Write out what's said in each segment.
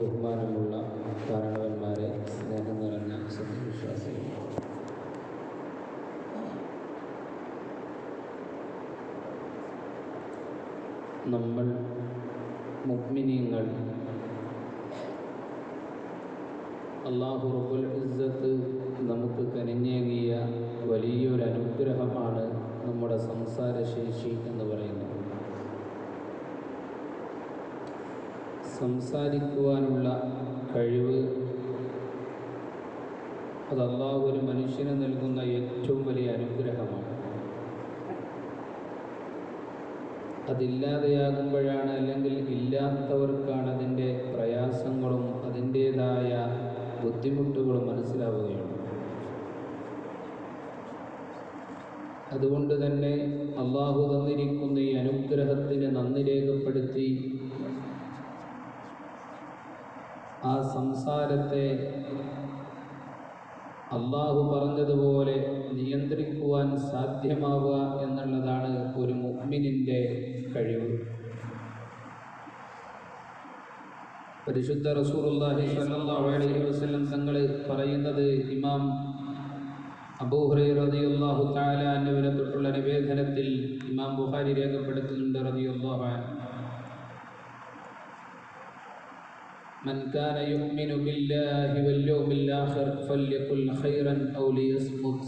ബഹുമാനമുള്ള കാരണവന്മാരെ സ്നേഹം നിറഞ്ഞ സത്യവിശ്വാസികൾ നമ്മൾ മുഗ്മിനീങ്ങൾ. അള്ളാഹു റബുൽ ഇസ്സത്ത് നമുക്ക് കനിഞ്ഞേകിയ വലിയൊരു അനുഗ്രഹമാണ് നമ്മുടെ സംസാരശേഷി എന്ന് പറയുന്നത്. സംസാരിക്കുവാനുള്ള കഴിവ്. അത് ഒരു മനുഷ്യന് നൽകുന്ന ഏറ്റവും വലിയ അനുഗ്രഹമാണ്. അതില്ലാതെയാകുമ്പോഴാണ് അല്ലെങ്കിൽ ഇല്ലാത്തവർക്കാണ് അതിന്റെ പ്രയാസങ്ങളും അതിന്റേതായ ബുദ്ധിമുട്ടുകളും മനസ്സിലാവുകയുള്ളൂ. അതുകൊണ്ട് തന്നെ അള്ളാഹു തന്നിരിക്കുന്ന ഈ അനുഗ്രഹത്തിന് നന്ദി രേഖപ്പെടുത്തി ആ സംസാരത്തെ അള്ളാഹു പറഞ്ഞതുപോലെ നിയന്ത്രിക്കുവാൻ സാധ്യമാവുക എന്നുള്ളതാണ് ഒരു മുഹ്മിനിന്റെ കഴിവ്. പരിശുദ്ധ സ്വല്ലല്ലാഹു അലൈഹി വസല്ലം തങ്ങൾ പറയുന്നത് ഇമാം അബൂ ഹുറൈറ റളിയല്ലാഹു തആല അൻഹുവിനെ തൊട്ടുള്ള നിവേദനത്തിൽ ഇമാം ബുഹാരി രേഖപ്പെടുത്തുന്നുണ്ട് റളിയല്ലാഹു من كان يؤمن بالله واليوم الآخر فليقل خيرا أو ليصمت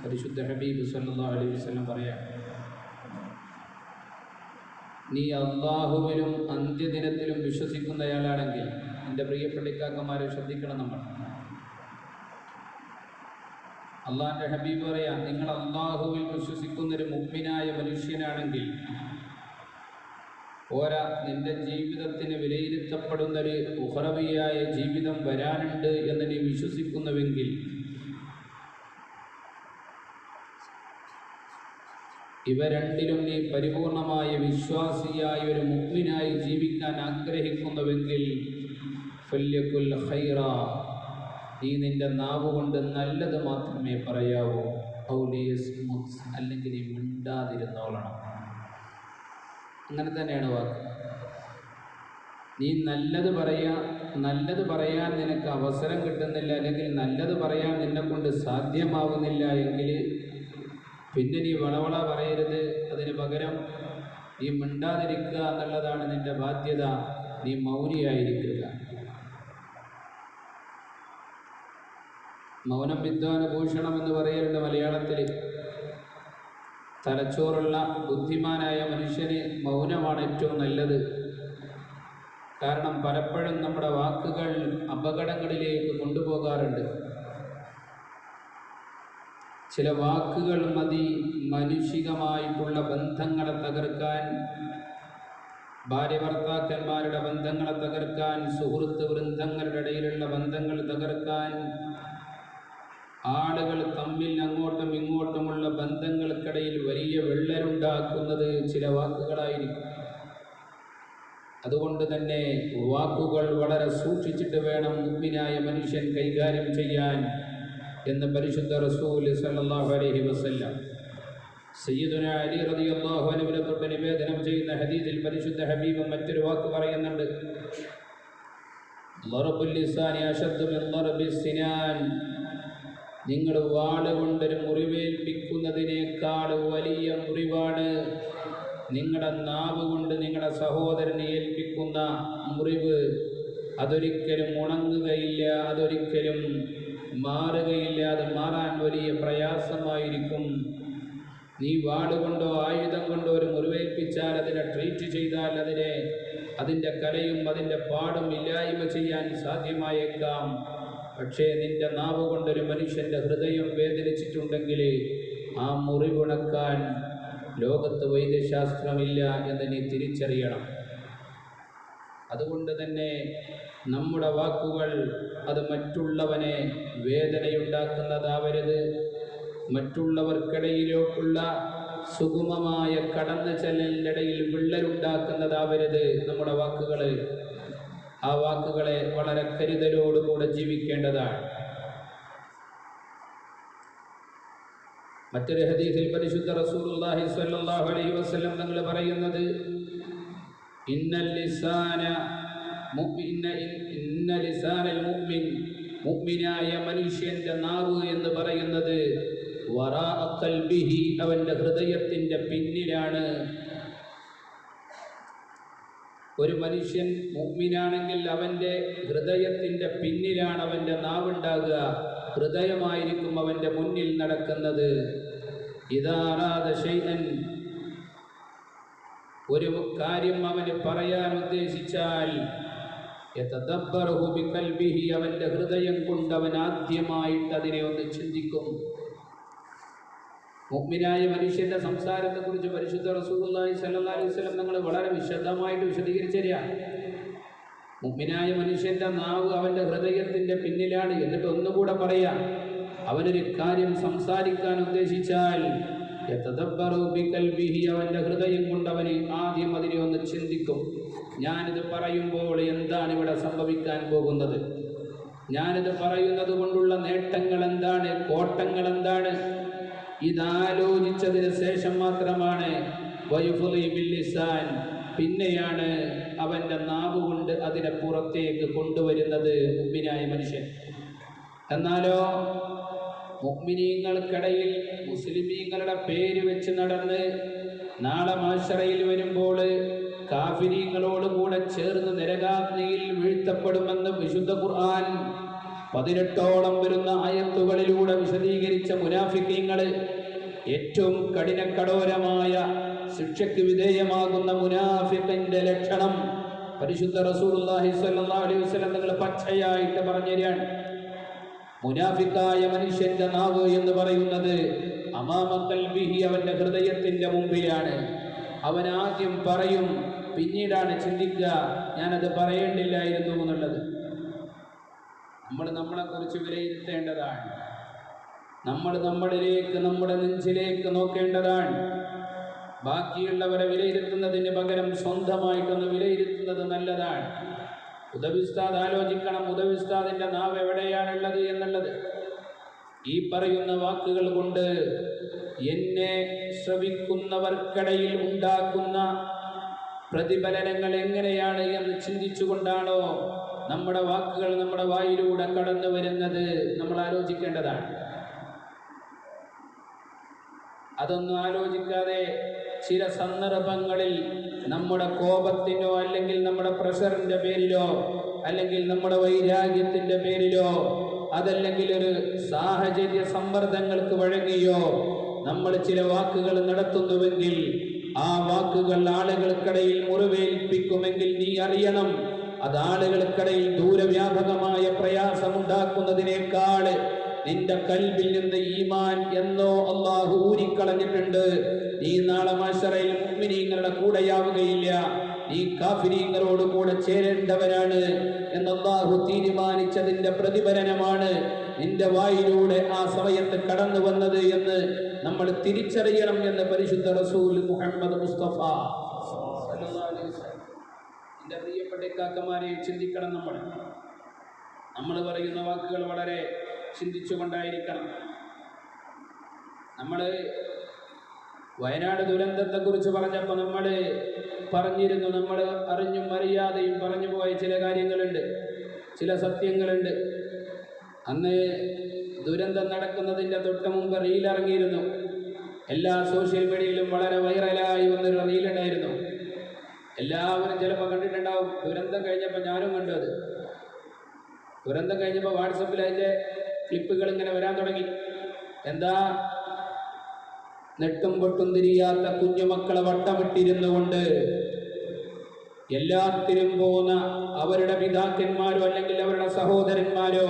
പരിശുദ്ധ ഹബീബ് സല്ലല്ലാഹു അലൈഹി വസല്ലം പറയാം നീ അള്ളാഹുവിലും അന്ത്യദിനത്തിലും വിശ്വസിക്കുന്നയാളാണെങ്കിൽ എൻ്റെ പ്രിയപ്പെട്ട ഇക്കാക്കന്മാരെ ശ്രദ്ധിക്കണം നമ്മൾ അള്ളാഹിൻ്റെ ഹബീബ് പറയാം നിങ്ങൾ അള്ളാഹുവിൽ വിശ്വസിക്കുന്നൊരു മുഗ്മിനായ മനുഷ്യനാണെങ്കിൽ പോരാ നിന്റെ ജീവിതത്തിന് വിലയിരുത്തപ്പെടുന്നൊരു ഉഹറവിയായ ജീവിതം വരാനുണ്ട് എന്ന് നീ വിശ്വസിക്കുന്നുവെങ്കിൽ ഇവ രണ്ടിലും നീ പരിപൂർണമായ വിശ്വാസിയായ ഒരു മുഗ്മിനായി ജീവിക്കാൻ ആഗ്രഹിക്കുന്നുവെങ്കിൽ ഖൈറ നീ നിന്റെ നാവ് കൊണ്ട് നല്ലത് മാത്രമേ പറയാവൂ. അല്ലെങ്കിൽ നീ മിണ്ടാതിരുന്നോളണം. അങ്ങനെ തന്നെയാണ് വാക്ക്. നീ നല്ലത് പറയാ നല്ലത് പറയാൻ നിനക്ക് അവസരം കിട്ടുന്നില്ല അല്ലെങ്കിൽ നല്ലത് പറയാൻ നിന്നെ കൊണ്ട് സാധ്യമാകുന്നില്ല എങ്കിൽ പിന്നെ നീ വളവള പറയരുത്. അതിന് പകരം നീ മിണ്ടാതിരിക്കുക എന്നുള്ളതാണ് നിന്റെ ബാധ്യത. നീ മൗനിയായിരിക്കുക. മൗനം വിദ്വാനുഭൂഷണം എന്ന് പറയലുണ്ട് മലയാളത്തിൽ തലച്ചോറുള്ള ബുദ്ധിമാനായ മനുഷ്യന് മൗനമാണ് ഏറ്റവും നല്ലത്. കാരണം പലപ്പോഴും നമ്മുടെ വാക്കുകൾ അപകടങ്ങളിലേക്ക് കൊണ്ടുപോകാറുണ്ട്. ചില വാക്കുകൾ മതി മനുഷികമായിട്ടുള്ള ബന്ധങ്ങളെ തകർക്കാൻ ഭാര്യ ഭർത്താക്കന്മാരുടെ ബന്ധങ്ങളെ തകർക്കാൻ സുഹൃത്ത് വൃന്ദങ്ങളുടെ ഇടയിലുള്ള ബന്ധങ്ങൾ തകർക്കാൻ ആളുകൾ തമ്മിൽ അങ്ങോട്ടും ഇങ്ങോട്ടുമുള്ള ബന്ധങ്ങൾക്കിടയിൽ വലിയ വെള്ളരുണ്ടാക്കുന്നത് ചില വാക്കുകളായിരിക്കും. അതുകൊണ്ട് തന്നെ വാക്കുകൾ വളരെ സൂക്ഷിച്ചിട്ട് വേണം മുഗ്മിനായ മനുഷ്യൻ കൈകാര്യം ചെയ്യാൻ എന്ന് പരിശുദ്ധ റസൂൽ സല്ലല്ലാഹു അലൈഹി വസല്ലം. സയ്യിദുന അലി റളിയല്ലാഹു അനുവിനെ തൊട്ട് നിവേദനം ചെയ്യുന്ന ഹദീദിൽ പരിശുദ്ധ ഹബീബ് മറ്റൊരു വാക്ക് പറയുന്നുണ്ട്. ലിസാനി അഷദ്ദു മിൻ സിനാൻ നിങ്ങൾ വാൾ കൊണ്ടൊരു മുറിവേൽപ്പിക്കുന്നതിനേക്കാൾ വലിയ മുറിവാണ്. നിങ്ങളുടെ നാവ് കൊണ്ട് നിങ്ങളുടെ സഹോദരനെ ഏൽപ്പിക്കുന്ന മുറിവ്. അതൊരിക്കലും ഉണങ്ങുകയില്ല അതൊരിക്കലും മാറുകയില്ല അത് മാറാൻ വലിയ പ്രയാസമായിരിക്കും. നീ വാളുകൊണ്ടോ ആയുധം കൊണ്ടോ ഒരു മുറിവേൽപ്പിച്ചാൽ അതിനെ ട്രീറ്റ് ചെയ്താൽ അതിനെ അതിന്റെ കലയും അതിന്റെ പാടും ഇല്ലായ്മ ചെയ്യാൻ സാധ്യമായേക്കാം. പക്ഷേ നിന്റെ നാവ് കൊണ്ടൊരു മനുഷ്യന്റെ ഹൃദയം വേദനിച്ചിട്ടുണ്ടെങ്കിൽ ആ മുറിവുണക്കാൻ ലോകത്ത് വൈദ്യശാസ്ത്രമില്ല എന്ന് നീ തിരിച്ചറിയണം. അതുകൊണ്ട് തന്നെ നമ്മുടെ വാക്കുകൾ അത് മറ്റുള്ളവനെ വേദനയുണ്ടാക്കുന്നതാവരുത്. മറ്റുള്ളവർക്കിടയിലേക്കുള്ള സുഗമമായ കടന്നു ചെല്ലലിനിടയിൽ വിള്ളലുണ്ടാക്കുന്നതാവരുത് നമ്മുടെ വാക്കുകൾ ആ വാക്കുകളെ വളരെ കരുതലോടുകൂടെ ജീവിക്കേണ്ടതാണ്. മറ്റൊരു ഹദീസിൽ പരിശുദ്ധ റസൂലുള്ളാഹി സ്വല്ലല്ലാഹു അലൈഹി വസല്ലം തങ്ങൾ പറയുന്നത് ഇന്നൽ ലിസാന മുഅ്മിന ഇന്ന ലിസാനൽ മുഅ്മിൻ മുഅ്മിനായ മനുഷ്യന്റെ നാവ് എന്ന് പറയുന്നത് വറാഅ ഖൽബിഹി അവന്റെ ഹൃദയത്തിന്റെ പിന്നിലാണ്. ഒരു മനുഷ്യൻ മുഗ്മിനാണെങ്കിൽ അവന്റെ ഹൃദയത്തിന്റെ പിന്നിലാണ് അവന്റെ നാവുണ്ടാകുക. ഹൃദയമായിരിക്കും അവന്റെ മുന്നിൽ നടക്കുന്നത്. ഇതാറാത ശൈതൻ ഒരു കാര്യം അവന് പറയാൻ ഉദ്ദേശിച്ചാൽ അവന്റെ ഹൃദയം കൊണ്ട് അവൻ ആദ്യമായിട്ട് അതിനെ ഒന്ന് ചിന്തിക്കും. മുഗ്മിനായ മനുഷ്യന്റെ സംസാരത്തെ കുറിച്ച് പരിശുദ്ധ റസൂലി സ്വല്ലല്ലാഹി അലൈഹി വസല്ലം നിങ്ങൾ വളരെ വിശദമായിട്ട് വിശദീകരിച്ചു തരിക മുഗ്മിനായ മനുഷ്യന്റെ നാവ് അവന്റെ ഹൃദയത്തിന്റെ പിന്നിലാണ് എന്നിട്ട് ഒന്നുകൂടെ പറയാ. അവനൊരു കാര്യം സംസാരിക്കാൻ ഉദ്ദേശിച്ചാൽ അവന്റെ ഹൃദയം കൊണ്ട് അവന് ആദ്യം അതിനെ ഒന്ന് ചിന്തിക്കും. ഞാനിത് പറയുമ്പോൾ എന്താണ് ഇവിടെ സംഭവിക്കാൻ പോകുന്നത്? ഞാനിത് പറയുന്നത് കൊണ്ടുള്ള നേട്ടങ്ങൾ എന്താണ്? കോട്ടങ്ങൾ എന്താണ്? ഇതാലോചിച്ചതിന് ശേഷം മാത്രമാണ് പിന്നെയാണ് അവന്റെ നാവ് കൊണ്ട് അതിനെ പുറത്തേക്ക് കൊണ്ടുവരുന്നത് മുമ്പിനായ മനുഷ്യൻ. എന്നാലോ മുഗ്മിനീങ്ങൾക്കിടയിൽ മുസ്ലിമീങ്ങളുടെ പേര് വെച്ച് നടന്ന് നാളെ മാശറയിൽ വരുമ്പോൾ കാഫിരീങ്ങളോട് കൂടെ ചേർന്ന് നരകാഗ്നിയിൽ വീഴ്ത്തപ്പെടുമെന്ന് വിശുദ്ധ ഖുർആൻ പതിനെട്ടോളം വരുന്ന ആയത്തുകളിലൂടെ വിശദീകരിച്ച മുനാഫിക്കീങ്ങളെ ഏറ്റവും കഠിനക്കടോരമായ ശിക്ഷയ്ക്ക് വിധേയമാകുന്ന മുനാഫിക്കിന്റെ ലക്ഷണം പരിശുദ്ധ സ്വല്ലല്ലാഹു അലൈഹി വസല്ലം നിങ്ങൾ പച്ചയായിട്ട് പറഞ്ഞുതരാണ് മുനാഫിക്കായ മനുഷ്യന്റെ നാവ് എന്ന് പറയുന്നത് അമാമ കൽബിഹി അവന്റെ ഹൃദയത്തിന്റെ മുമ്പിലാണ്. അവൻ ആദ്യം പറയും പിന്നീടാണ് ചിന്തിക്കുക ഞാനത് പറയേണ്ടില്ലായിരുന്നു എന്നുള്ളത്. നമ്മൾ നമ്മളെക്കുറിച്ച് വിലയിരുത്തേണ്ടതാണ്. നമ്മൾ നമ്മളിലേക്ക് നമ്മുടെ നെഞ്ചിലേക്ക് നോക്കേണ്ടതാണ്. ബാക്കിയുള്ളവരെ വിലയിരുത്തുന്നതിന് പകരം സ്വന്തമായിട്ടൊന്ന് വിലയിരുത്തുന്നത് നല്ലതാണ്. ഉദവിസ്താദ് ആലോചിക്കണം ഉദവിസ്താദിന്റെ നാവ് എവിടെയാണുള്ളത് എന്നുള്ളത്. ഈ പറയുന്ന വാക്കുകൾ കൊണ്ട് എന്നെ ശ്രവിക്കുന്നവർക്കിടയിൽ ഉണ്ടാക്കുന്ന പ്രതിഫലനങ്ങൾ എങ്ങനെയാണ് എന്ന് ചിന്തിച്ചുകൊണ്ടാണോ നമ്മുടെ വാക്കുകൾ നമ്മുടെ വായിലൂടെ കടന്നു വരുന്നത് നമ്മൾ ആലോചിക്കേണ്ടതാണ്. അതൊന്നും ആലോചിക്കാതെ ചില സന്ദർഭങ്ങളിൽ നമ്മുടെ കോപത്തിനോ അല്ലെങ്കിൽ നമ്മുടെ പ്രഷറിന്റെ പേരിലോ അല്ലെങ്കിൽ നമ്മുടെ വൈരാഗ്യത്തിന്റെ പേരിലോ അതല്ലെങ്കിൽ ഒരു സാഹചര്യ സമ്മർദ്ദങ്ങൾക്ക് വഴങ്ങിയോ നമ്മൾ ചില വാക്കുകൾ നടത്തുന്നുവെങ്കിൽ ആ വാക്കുകൾ ആളുകൾക്കിടയിൽ മുറിവേൽപ്പിക്കുമെങ്കിൽ നീ അറിയണം. അത് ആളുകൾക്കിടയിൽ ദൂരവ്യാപകമായ പ്രയാസമുണ്ടാക്കുന്നതിനേക്കാൾ നിന്റെ കൽവിൽ നിന്ന് ഈമാൻ എന്നോ അള്ളാഹു ഊരിക്കളഞ്ഞിട്ടുണ്ട് നീ നാളെ മത്സരയിൽ മുഅ്മിനീങ്ങളുടെ കൂടെയാവുകയില്ല നീ കാഫിരീങ്ങളോട് കൂടെ ചേരേണ്ടവരാണ് എന്ന് അള്ളാഹു തീരുമാനിച്ചതിന്റെ പ്രതിഫലനമാണ് നിന്റെ വായിലൂടെ ആ സമയത്ത് കടന്നു വന്നത് എന്ന് നമ്മൾ തിരിച്ചറിയണം എന്ന് പരിശുദ്ധ റസൂൽ മുഹമ്മദ് മുസ്തഫ. എന്റെ പ്രിയപ്പെട്ട കാക്കമാരെ ചിന്തിക്കണം നമ്മൾ. നമ്മൾ പറയുന്ന വാക്കുകൾ വളരെ ചിന്തിച്ചുകൊണ്ടായിരിക്കണം. നമ്മൾ വയനാട് ദുരന്തത്തെക്കുറിച്ച് പറഞ്ഞപ്പോൾ നമ്മൾ പറഞ്ഞിരുന്നു നമ്മൾ അറിഞ്ഞും അറിയാതെയും പറഞ്ഞു പോയ ചില കാര്യങ്ങളുണ്ട് ചില സത്യങ്ങളുണ്ട്. അന്ന് ദുരന്തം നടക്കുന്നതിന്റെ തൊട്ട് മുമ്പ് റീൽ ഇറങ്ങിയിരുന്നു എല്ലാ സോഷ്യൽ മീഡിയയിലും വളരെ വൈറലായി വന്നൊരു റീലുണ്ടായിരുന്നു. എല്ലാവരും ചിലപ്പോൾ കണ്ടിട്ടുണ്ടാവും. ദുരന്തം കഴിഞ്ഞപ്പോൾ ഞാനും കണ്ടു അത്. ദുരന്തം കഴിഞ്ഞപ്പോൾ വാട്സപ്പിൽ അതിന്റെ ക്ലിപ്പുകൾ ഇങ്ങനെ വരാൻ തുടങ്ങി. എന്താ? നെട്ടും പൊട്ടും തിരിയാത്ത കുഞ്ഞുമക്കളെ വട്ടമിട്ടിരുന്നു കൊണ്ട് എല്ലാത്തിനും പോകുന്ന അവരുടെ പിതാക്കന്മാരോ അല്ലെങ്കിൽ അവരുടെ സഹോദരന്മാരോ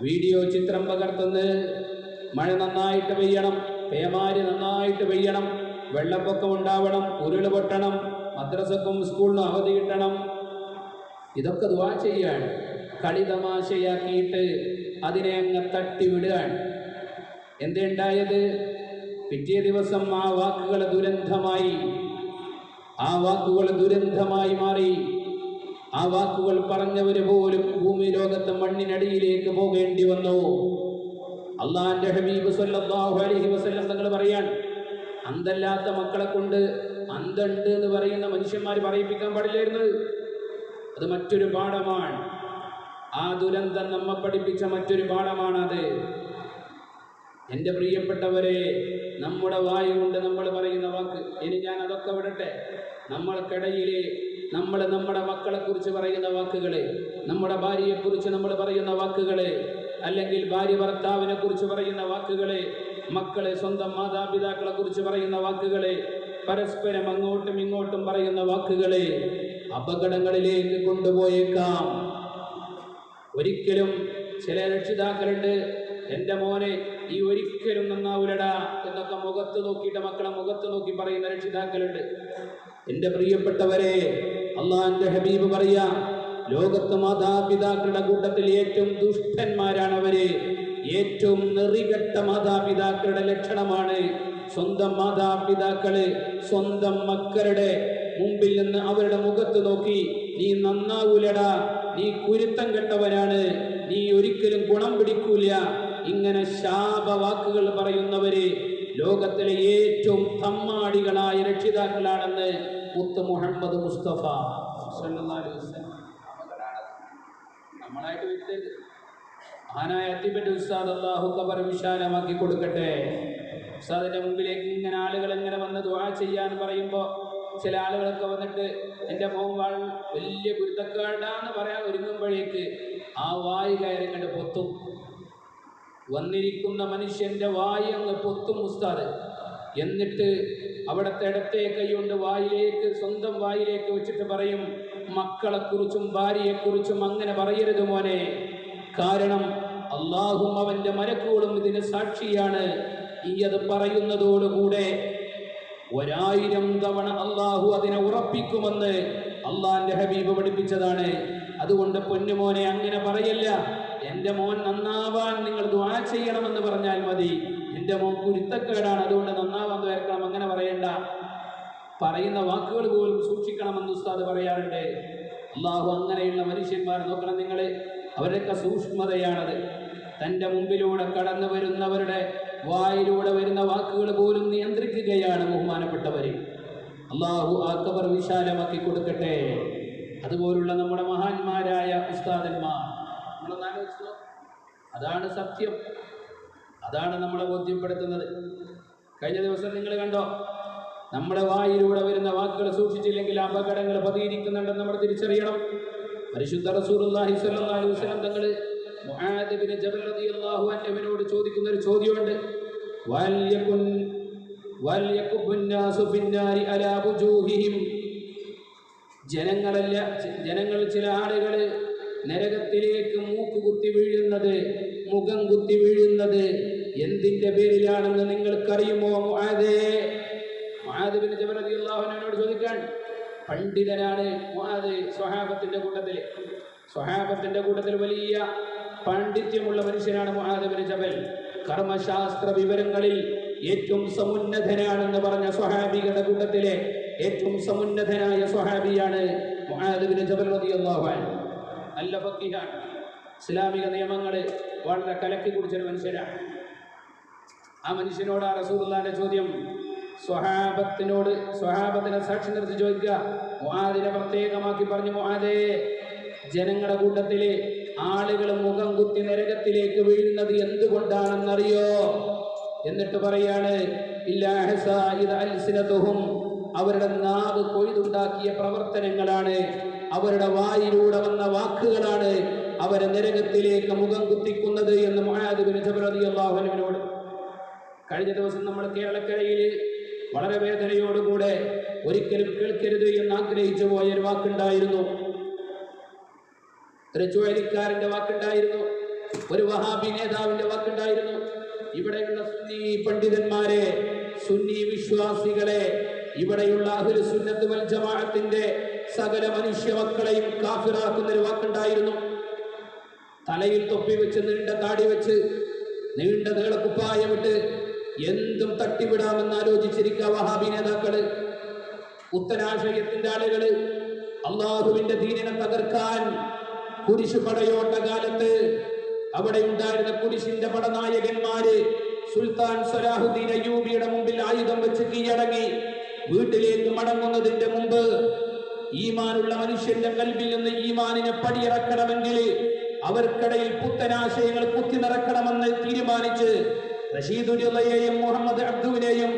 വീഡിയോ ചിത്രം പകർത്തുന്ന് മഴ നന്നായിട്ട് പെയ്യണം പേമാരി നന്നായിട്ട് പെയ്യണം വെള്ളപ്പൊക്കം ഉണ്ടാവണം ഉരുൾ പൊട്ടണം മദ്രസക്കും സ്കൂളിനും അവധി കിട്ടണം. ഇതൊക്കെ ദുവാ ചെയ്യാണ്. കളി തമാശയാക്കിയിട്ട് അതിനെ അങ്ങ് തട്ടിവിടുകയാണ്. എന്തുണ്ടായത്? പിറ്റേ ദിവസം ആ വാക്കുകൾ ദുരന്തമായി. ആ വാക്കുകൾ ദുരന്തമായി മാറി. ആ വാക്കുകൾ പറഞ്ഞവര് പോലും ഭൂമി ലോകത്തെ മണ്ണിനടിയിലേക്ക് പോകേണ്ടി വന്നു. അള്ളാന്റെ ഹബീബ് സല്ലാഹു അലഹി വസല്ലം തങ്ങൾ പറയാൻ അന്തല്ലാത്ത മക്കളെ കൊണ്ട് അന്തണ്ട് എന്ന് പറയുന്ന മനുഷ്യന്മാർ പറയിപ്പിക്കാൻ പാടില്ലായിരുന്നത് അത് മറ്റൊരു പാഠമാണ്. ആ ദുരന്തം നമ്മെ പഠിപ്പിച്ച മറ്റൊരു പാഠമാണത് എന്റെ പ്രിയപ്പെട്ടവരെ നമ്മുടെ വായു കൊണ്ട് നമ്മൾ പറയുന്ന വാക്ക് ഇനി ഞാൻ അതൊക്കെ വിടട്ടെ. നമ്മൾക്കിടയിൽ നമ്മൾ നമ്മുടെ മക്കളെക്കുറിച്ച് പറയുന്ന വാക്കുകൾ നമ്മുടെ ഭാര്യയെക്കുറിച്ച് നമ്മൾ പറയുന്ന വാക്കുകൾ അല്ലെങ്കിൽ ഭാര്യ ഭർത്താവിനെ കുറിച്ച് പറയുന്ന വാക്കുകൾ മക്കളെ സ്വന്തം മാതാപിതാക്കളെ കുറിച്ച് പറയുന്ന വാക്കുകൾ പരസ്പരം അങ്ങോട്ടും ഇങ്ങോട്ടും പറയുന്ന വാക്കുകളെ അപകടങ്ങളിലേക്ക് കൊണ്ടുപോയേക്കാം. ഒരിക്കലും ചില രക്ഷിതാക്കളുണ്ട് എന്റെ മോനെ ഈ ഒരിക്കലും നന്നാവൂലടാ എന്നൊക്കെ മുഖത്ത് നോക്കിയിട്ട് മക്കളെ മുഖത്ത് നോക്കി പറയുന്ന രക്ഷിതാക്കളുണ്ട്. എന്റെ പ്രിയപ്പെട്ടവരെ അള്ളാഹിന്റെ ഹബീബ് പറയാ ലോകത്ത് മാതാപിതാക്കളുടെ കൂട്ടത്തിൽ ഏറ്റവും ദുഷ്ടന്മാരാണ് അവർ ഏറ്റവും നെറികെട്ട മാതാപിതാക്കളുടെ ലക്ഷണമാണ് സ്വന്തം മാതാപിതാക്കൾ സ്വന്തം മക്കളുടെ മുമ്പിൽ നിന്ന് അവരുടെ മുഖത്ത് നോക്കി നീ നന്നാവൂലടാ നീ കുരുത്തം കെട്ടവനാണ് നീ ഒരിക്കലും ഗുണം പിടിക്കൂല ഇങ്ങനെ ശാപവാക്കുകൾ പറയുന്നവര് ലോകത്തിലെ ഏറ്റവും തമ്മാടികളായ രക്ഷിതാക്കളാണെന്ന് മുത്ത് മുഹമ്മദ് മുസ്തഫ. നമ്മളായിട്ട് വിട്ടത് മഹാനായ ഉസ്താദ് വിശാലമാക്കി കൊടുക്കട്ടെ. ഉസ്താദിന്റെ മുമ്പിലേക്ക് ഇങ്ങനെ ആളുകൾ ഇങ്ങനെ വന്ന് ദുആ ചെയ്യാൻ പറയുമ്പോൾ ചില ആളുകളൊക്കെ വന്നിട്ട് എന്റെ മോൻ വലിയ ഗുരുത്തക്കാടാന്ന് പറയാൻ ഒരുങ്ങുമ്പോഴേക്ക് ആ വായു കണ്ട് പൊത്തും. വന്നിരിക്കുന്ന മനുഷ്യന്റെ വായി അങ്ങ് പൊത്തും ഉസ്താദ്. എന്നിട്ട് അവിടുത്തെ ഇടത്തെ കൈകൊണ്ട് വായിലേക്ക് സ്വന്തം വായിലേക്ക് വെച്ചിട്ട് പറയും മക്കളെക്കുറിച്ചും ഭാര്യയെക്കുറിച്ചും അങ്ങനെ പറയരുത് മോനെ. കാരണം അള്ളാഹും അവന്റെ മരക്കുകളും ഇതിന് സാക്ഷിയാണ്. ഈ അത് പറയുന്നതോടുകൂടെ ഒരായിരം തവണ അള്ളാഹു അതിനെ ഉറപ്പിക്കുമെന്ന് അള്ളാന്റെ ഹബീബ് പഠിപ്പിച്ചതാണ്. അതുകൊണ്ട് പൊന്നുമോനെ അങ്ങനെ പറയല്ല. എന്റെ മോൻ നന്നാവാൻ നിങ്ങൾ ദ്വാ ചെയ്യണമെന്ന് പറഞ്ഞാൽ മതി. എന്റെ മോൻ കുരുത്തക്കേടാണ് അതുകൊണ്ട് നന്നാവാൻ ദ്വേർക്കണം അങ്ങനെ പറയണ്ട. പറയുന്ന വാക്കുകൾ പോലും സൂക്ഷിക്കണമെന്ന് ഉസ്താദ് പറയാറുണ്ട്. അള്ളാഹു അങ്ങനെയുള്ള മനുഷ്യന്മാർ നോക്കണം നിങ്ങൾ അവരുടെയൊക്കെ സൂക്ഷ്മതയാണത്. തന്റെ മുമ്പിലൂടെ കടന്നു വരുന്നവരുടെ വായിലൂടെ വരുന്ന വാക്കുകൾ പോലും നിയന്ത്രിക്കുകയാണ് ബഹുമാനപ്പെട്ടവരെ. അള്ളാഹു ആ കബർ വിശാലമാക്കി കൊടുക്കട്ടെ. അതുപോലുള്ള നമ്മുടെ മഹാന്മാരായ ഉസ്താദന്മാർ. അതാണ് സത്യം. അതാണ് നമ്മളെ ബോധ്യപ്പെടുത്തുന്നത്. കഴിഞ്ഞ ദിവസം നിങ്ങൾ കണ്ടോ? നമ്മുടെ വായിലൂടെ വരുന്ന വാക്കുകൾ സൂക്ഷിച്ചില്ലെങ്കിൽ അപകടങ്ങൾ പതിയിരിക്കുന്നുണ്ടെന്ന് നമ്മൾ തിരിച്ചറിയണം. പരിശുദ്ധ സ്വല്ലല്ലാഹു അലൈഹി വസല്ലം തങ്ങൾ മുആദ് ഇബ്നു ജബൽ റളിയല്ലാഹു അൻഹുവിനോട് ചോദിക്കുന്ന ഒരു ചോദ്യമുണ്ട്. വൽ യകുൻ വൽ യകുബുൻ നാസു ഫിന്നാരി അലാ വുജൂഹിഹിം. ജനങ്ങളല്ല ജനങ്ങൾ ചില ആളുകൾ നരകത്തിലേക്ക് മൂക്ക് കുത്തി വീഴുന്നത് മുഖം കുത്തി വീഴുന്നത് എന്തിന്റെ പേരിലാണെന്ന് നിങ്ങൾക്കറിയുമോ മുആദ്? മുആദ് ഇബ്നു ജബൽ റളിയല്ലാഹു അൻഹുവിനോട് ചോദിക്കാൻ പണ്ഡിതനാണ് മുആദ് സ്വഹാബത്തിന്റെ കൂട്ടത്തിൽ. സ്വഹാബത്തിന്റെ കൂട്ടത്തിൽ വലിയ പാണ്ഡിത്യമുള്ള മനുഷ്യനാണ് മുഹാദബിന് ജബൽ. കർമ്മശാസ്ത്ര വിവരങ്ങളിൽ ഏറ്റവും സമുന്നതനാണെന്ന് പറഞ്ഞ സ്വഹാബികളുടെ കൂട്ടത്തിലെ ഏറ്റവും സമുന്നതനായ സ്വഹാബിയാണ് മുഹാദബിന് ജബൽ റളിയല്ലാഹു അൻഹു. നല്ല ഭക്തിയാണ് ഇസ്ലാമിക നിയമങ്ങൾ വളരെ കലക്കി കുടിച്ചൊരു മനുഷ്യനാണ്. ആ മനുഷ്യനോട് ആ ചോദ്യം സ്വഹാബത്തിനോട് സ്വഹാബത്തിനെ സാക്ഷി നിർത്തി ചോദിക്കുക. മുഹാദിനെ പ്രത്യേകമാക്കി പറഞ്ഞു മുആദേ ജനങ്ങളുടെ കൂട്ടത്തിലെ ആളുകൾ മുഖം കുത്തി നരകത്തിലേക്ക് വീഴുന്നത് എന്തുകൊണ്ടാണെന്നറിയോ? എന്നിട്ട് പറയാണ് അവരുടെ നാവ് കൊയ്തുണ്ടാക്കിയ പ്രവർത്തനങ്ങളാണ്. അവരുടെ വായിലൂടെ വന്ന വാക്കുകളാണ് അവരെ നരകത്തിലേക്ക് മുഖം കുത്തിക്കുന്നത് എന്ന് റളിയല്ലാഹു അൻഹുവിനോട്. കഴിഞ്ഞ ദിവസം നമ്മൾ കേരളക്കരയിൽ വളരെ വേദനയോടുകൂടെ ഒരിക്കലും കേൾക്കരുത് എന്ന് ആഗ്രഹിച്ചു പോയ ഒരു വാക്കുണ്ടായിരുന്നു. ഒരു ചുഴലിക്കാരന്റെ വാക്കുണ്ടായിരുന്നു. ഒരു വഹാബി നേതാവിന്റെ വാക്കുണ്ടായിരുന്നു. ഇവിടെയുള്ള സുന്നി പണ്ഡിതന്മാരെ സുന്നി വിശ്വാസികളെ ഇവിടെയുള്ള അഹുൽ സുന്നത്ത് വൽ ജമാഅത്തിന്റെ സകല മനുഷ്യ മക്കളെയും കാഫിറാക്കുന്ന ഒരു വാക്കുണ്ടായിരുന്നു. തലയിൽ തൊപ്പി വെച്ച് നീണ്ട താടി വെച്ച് നീണ്ട നീളക്കുപ്പായമിട്ട് എന്തും തട്ടിവിടാമെന്ന് ആലോചിച്ചിരിക്കുക വഹാബി നേതാക്കൾ ഉത്തരാശയത്തിന്റെ ആളുകൾ അള്ളാഹുവിന്റെ ദീനിനെ തകർക്കാൻ കുരിശ് പടയോട്ട കാലത്ത് അവിടെ ഉണ്ടായിരുന്ന കുരിശിന്റെ പടനായകന്മാര് സുൽത്താൻ സലാഹുദ്ദീൻ അയ്യൂബിയുടെ മുമ്പിൽ ആയുധം വെച്ച് കീഴടങ്ങി വീട്ടിലേക്ക് മടങ്ങുന്നതിന്റെ മുമ്പ് ഈമാനുള്ള മനുഷ്യന്റെ കൽവിൽ നിന്ന് ഈമാനിനെ പടിയിറക്കണമെങ്കിൽ അവർക്കിടയിൽ പുത്തനാശയങ്ങൾ കുത്തി നിറക്കണമെന്ന് തീരുമാനിച്ച് റഷീദുല്ലയെയും മുഹമ്മദ് അബ്ദുവിനെയും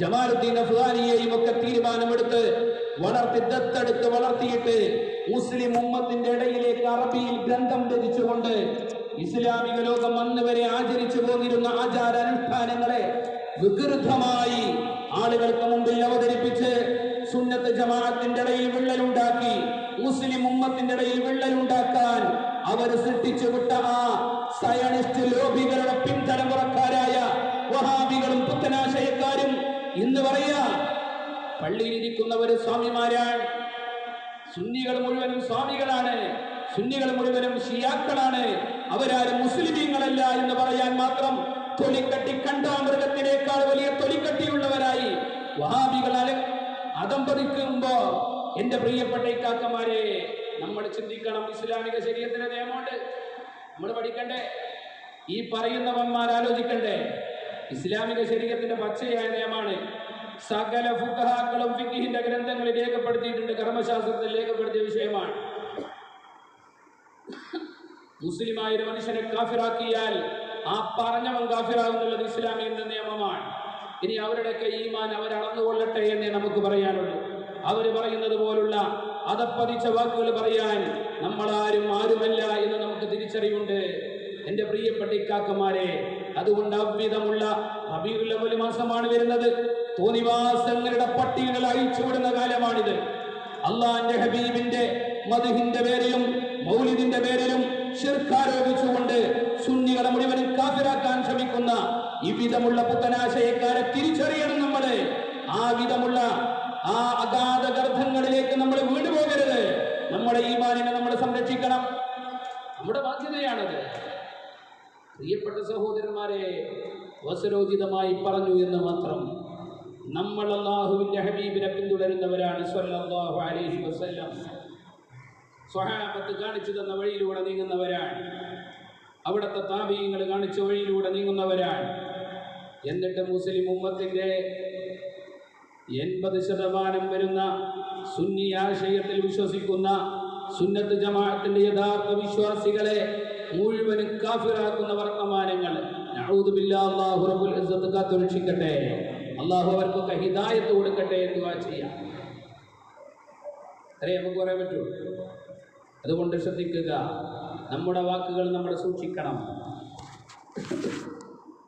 ജമാലുദ്ദീൻ അഫ്ഗാനിയെയും ഒക്കെ തീരുമാനമെടുത്ത് വളർത്തി ദത്തെടുത്ത് വളർത്തിയിട്ട് മുസ്ലിം ഉമ്മത്തിന്റെ ഇടയിലേക്ക് അറബിയിൽ ഗ്രന്ഥം ധരിച്ചുകൊണ്ട് ഇസ്ലാമിക ലോകം അന്ന് വരെ ആചരിച്ചു പോന്നിരുന്ന ആചാരാനുഷ്ഠാനങ്ങളെ വികൃതമായി ആളുകൾക്ക് മുമ്പിൽ അവതരിപ്പിച്ച് സുന്നത്ത് ജമാഅത്തിന്റെ ഇടയിൽ വിള്ളലുണ്ടാക്കി മുസ്ലിം ഉമ്മത്തിന്റെ ഇടയിൽ വിള്ളലുണ്ടാക്കാൻ അവർ സൃഷ്ടിച്ചു വിട്ട ആ സയണിസ്റ്റ് ലോബികളുടെ പിൻതലമുറക്കാരായ വഹാബികളും പുത്തനാശയക്കാരും ഇന്ന് പറയാ പള്ളിയിലിരിക്കുന്നവര് സ്വാമിമാരാണ്. സുന്നികൾ മുഴുവനും സ്വാമികളാണ്. സുന്നികൾ മുഴുവനും ഷിയാക്കളാണ്. അവരാരും മുസ്ലിമീങ്ങളല്ല എന്ന് പറയാൻ മാത്രം തൊലിക്കട്ടി കണ്ടാമൃഗത്തിനേക്കാൾ വലിയ തൊലിക്കട്ടിയുള്ളവരായി വഹാബികൾ അല അതമ്പതിക്കുമ്പോ എന്റെ പ്രിയപ്പെട്ട ഇക്കാക്കമാരെ നമ്മൾ ചിന്തിക്കണം ഇസ്ലാമിക ശരീരത്തിന്റെ നിയമമുണ്ട്. നമ്മൾ പഠിക്കണ്ടേ? ഈ പറയുന്നവന്മാർ ആലോചിക്കണ്ടേ? ഇസ്ലാമിക ശരീരത്തിന്റെ പച്ചയായ നിയമമാണ്. സകല ഫുഖഹാക്കളും ഫിക്കിഹിന്റെ ഗ്രന്ഥങ്ങളിൽ രേഖപ്പെടുത്തിയിട്ടുണ്ട്. കർമ്മശാസ്ത്രത്തിൽ രേഖപ്പെടുത്തിയ വിഷയമാണ്. മുസ്ലിമായ ഒരു മനുഷ്യനെ കാഫിറാക്കിയാൽ ആ പറഞ്ഞവൻ കാഫിറാകുന്നുള്ളത് ഇസ്ലാമിന്റെ നിയമമാണ്. ഇനി അവരുടെയൊക്കെ ഈമാൻ അവർ അളന്നുകൊള്ളട്ടെ എന്നേ നമുക്ക് പറയാനുള്ളൂ. അവർ പറയുന്നത് പോലുള്ള അതപ്പതിച്ച വാക്കുകൾ പറയാൻ നമ്മളാരും ആരുമല്ല എന്ന് നമുക്ക് തിരിച്ചറിവുണ്ട്. എന്റെ പ്രിയപ്പെട്ട ഇക്കാക്കന്മാരെ അതുകൊണ്ട് അവിധമുള്ള റബീഉൽ അവ്വൽ മാസമാണ് വരുന്നത്. തോന്നിവാസങ്ങളുടെ പട്ടികകൾ അഴിച്ചുവിടുന്ന കാലമാണിത്. അള്ളാന്റെ ഹബീബിന്റെ മധുഹിന്റെ പേരിലും മൗലിദിന്റെ പേരിലും ശിർക്കാരോപിച്ചുകൊണ്ട് സുന്നികളെ മുഴുവനും കാഫിറാക്കാൻ ശ്രമിക്കുന്ന ഇവിധമുള്ള പുത്തനാശയക്കാരെ തിരിച്ചറിയണം നമ്മൾ. ആ വിധമുള്ള ആ അഗാധ ഗർഭങ്ങളിലേക്ക് നമ്മൾ വീണു പോകരുത് നമ്മുടെ ഈമാനിനെ നമ്മൾ സംരക്ഷിക്കണം. നമ്മുടെ ബാധ്യതയാണത്. പ്രിയപ്പെട്ട സഹോദരന്മാരെ വസരോചിതമായി പറഞ്ഞു എന്ന് മാത്രം നമ്മൾ അള്ളാഹുവിന്റെ ഹബീബിനെ പിന്തുടരുന്നവരാണ് സ്വല്ലല്ലാഹു അലൈഹി സ്വഹാബത്ത് കാണിച്ചു തന്ന വഴിയിലൂടെ നീങ്ങുന്നവരാണ്. അവിടുത്തെ താപീയങ്ങൾ കാണിച്ച വഴിയിലൂടെ നീങ്ങുന്നവരാണ്. എന്നിട്ട് മുസ്ലിം ഉമ്മത്തിന്റെ എൺപത് ശതമാനം വരുന്ന സുന്നി ആശയത്തിൽ വിശ്വസിക്കുന്ന സുന്നത്ത് ജമാഅത്തിന്റെ യഥാർത്ഥ വിശ്വാസികളെ മുഴുവനും കാഫിറാക്കുന്ന വർത്തമാനങ്ങൾ. ഇസ്സത്ത് കാത്തുരക്ഷിക്കട്ടെ. അള്ളാഹു അവർക്കൊക്കെ ഹിദായത്ത് കൊടുക്കട്ടെ എന്ന് വാ ചെയ്യാം. അത്രേ നമുക്ക് പറയാൻ പറ്റൂ? അതുകൊണ്ട് ശ്രദ്ധിക്കുക നമ്മുടെ വാക്കുകൾ നമ്മൾ സൂക്ഷിക്കണം.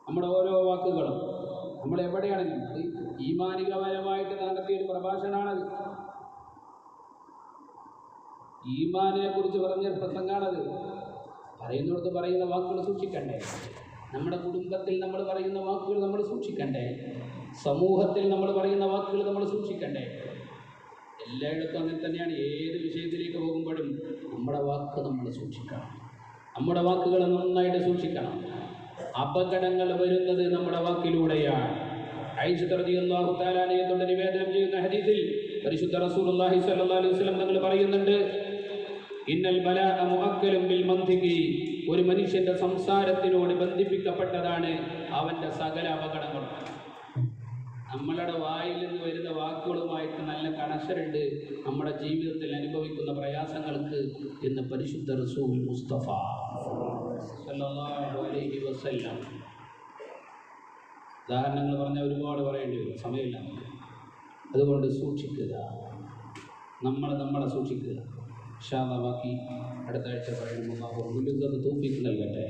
നമ്മുടെ ഓരോ വാക്കുകളും നമ്മൾ എവിടെയാണെങ്കിലും ഈമാനികപരമായിട്ട് നടത്തിയ ഒരു പ്രഭാഷണമാണത്. ഈമാനെ കുറിച്ച് പറഞ്ഞ പ്രസംഗമാണത്. പറയുന്നിടത്ത് പറയുന്ന വാക്കുകൾ സൂക്ഷിക്കണ്ടേ? നമ്മുടെ കുടുംബത്തിൽ നമ്മൾ പറയുന്ന വാക്കുകൾ നമ്മൾ സൂക്ഷിക്കണ്ടേ? സമൂഹത്തിൽ നമ്മൾ പറയുന്ന വാക്കുകൾ നമ്മൾ സൂക്ഷിക്കണ്ടേ? എല്ലായിടത്തും അങ്ങനെ തന്നെയാണ്. ഏത് വിഷയത്തിലേക്ക് പോകുമ്പോഴും നമ്മുടെ വാക്ക് നമ്മൾ സൂക്ഷിക്കണം. നമ്മുടെ വാക്കുകൾ നന്നായിട്ട് സൂക്ഷിക്കണം. അപകടങ്ങൾ വരുന്നത് നമ്മുടെ വാക്കിലൂടെയാണ്. കൊണ്ട് നിവേദനം ചെയ്യുന്ന ഹദീസിൽ പരിശുദ്ധ റസൂലുള്ളാഹി സ്വല്ലല്ലാഹു അലൈഹി വസല്ലം തങ്ങൾ പറയുന്നുണ്ട് ഇന്നൽ ബലാഅ മുഅക്കലും ബിൽ മന്തിഖി ഒരു മനുഷ്യന്റെ സംസാരത്തിനോട് ബന്ധിപ്പിക്കപ്പെട്ടതാണ് അവന്റെ സകല അപകടങ്ങളും. നമ്മളുടെ വായിൽ നിന്ന് വരുന്ന വാക്കുകളുമായിട്ട് നല്ല കണക്ഷനുണ്ട് നമ്മുടെ ജീവിതത്തിൽ അനുഭവിക്കുന്ന പ്രയാസങ്ങൾക്ക് എന്ന് പരിശുദ്ധ റസൂൽ മുസ്തഫ അലൈഹി വസല്ലം. ഉദാഹരണങ്ങൾ പറഞ്ഞാൽ ഒരുപാട് പറയേണ്ടി വരും. സമയമില്ല അതുകൊണ്ട് സൂക്ഷിക്കുക. നമ്മൾ നമ്മളെ സൂക്ഷിക്കുക. ഷാദ ബാക്കി അടുത്ത ആഴ്ച പറയുമ്പോൾ തോഫിക്ക് നൽകട്ടെ.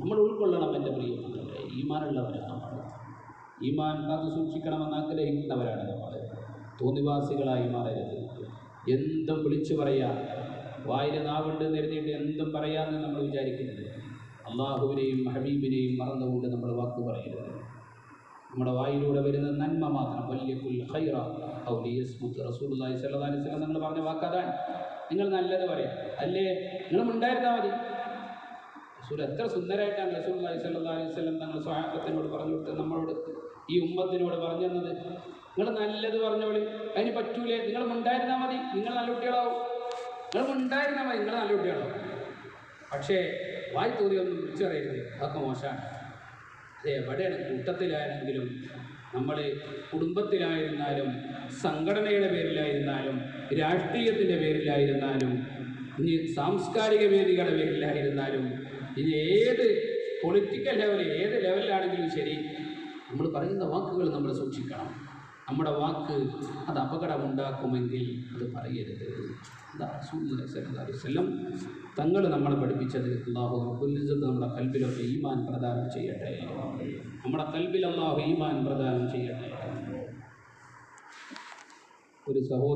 നമ്മൾ ഉൾക്കൊള്ളണം എന്റെ പ്രിയപ്പെട്ടവരെ. ഈമാനുള്ളവരാണ്. നമ്മൾ ഈമാൻ കാത്തു സൂക്ഷിക്കണമെന്ന് ആഗ്രഹിക്കുന്നവരാണ് നമ്മൾ തോന്നിവാസികളായി മാറരുത് എന്തും വിളിച്ചു പറയാം വായിലെ നാവുണ്ട് നിരത്തിയിട്ട് എന്തും പറയാമെന്ന് നമ്മൾ വിചാരിക്കുന്നത് അള്ളാഹുവിനെയും ഹബീബിനെയും മറന്നുകൊണ്ട് നമ്മൾ വാക്ക് പറയരുത്. നമ്മുടെ വായിലൂടെ വരുന്ന നന്മ മാത്രം വലിയ കുൽ ഖൈറ ഔ ലിയസ്മുത്ത് റസൂലുള്ളാഹി സ്വല്ലല്ലാഹി അലൈഹി വസല്ലം നിങ്ങൾ പറഞ്ഞ വാക്കതാണ്. നിങ്ങൾ നല്ലത് പറയാം. അല്ലേ? നിങ്ങൾ ഉണ്ടായിരുന്നാൽ മതി. റസൂൽ എത്ര സുന്ദരമായിട്ടാണ് സ്വല്ലല്ലാഹി അലൈഹി വസല്ലം തങ്ങൾ സ്വഹാബത്തിനോട് പറഞ്ഞു കൊടുത്തത് നമ്മളോട്. ഈ ഉമ്മത്തിനോട് പറഞ്ഞു തന്നത് നിങ്ങൾ നല്ലത് പറഞ്ഞോളി അതിന് പറ്റൂലേ. നിങ്ങൾ ഉണ്ടായിരുന്നാൽ മതി. നിങ്ങൾ നല്ല കുട്ടികളാവും. നിങ്ങൾ ഉണ്ടായിരുന്നാൽ മതി. നിങ്ങൾ നല്ല കുട്ടികളാവും. പക്ഷേ വായി തോന്നിയൊന്നും വിളിച്ചറിയരുത്. അതൊക്കെ മോശമാണ്. അത് എവിടെയാണ് കൂട്ടത്തിലായിരുന്നെങ്കിലും നമ്മൾ കുടുംബത്തിലായിരുന്നാലും സംഘടനയുടെ പേരിലായിരുന്നാലും രാഷ്ട്രീയത്തിന്റെ പേരിലായിരുന്നാലും ഇനി സാംസ്കാരിക വേദികളുടെ പേരിലായിരുന്നാലും ഇനി ഏത് പൊളിറ്റിക്കൽ ലെവൽ ഏത് ലെവലിലാണെങ്കിലും ശരി നമ്മൾ പറയുന്ന വാക്കുകൾ നമ്മൾ സൂക്ഷിക്കണം നമ്മുടെ വാക്ക് അത് അപകടമുണ്ടാക്കുമെങ്കിൽ അത് പറയരുത് അതാ റസൂലുള്ളാഹി സ്വല്ലല്ലാഹു അലൈഹി വസല്ലം തങ്ങൾ നമ്മളെ പഠിപ്പിച്ചത് അള്ളാഹു റബ്ബുൽ നമ്മുടെ കൽബിലൊക്കെ ഈമാൻ പ്രദാനം ചെയ്യട്ടെ നമ്മുടെ കൽബിൽ അള്ളാഹു ഈമാൻ പ്രദാനം ചെയ്യട്ടെ ഒരു സഹോദരൻ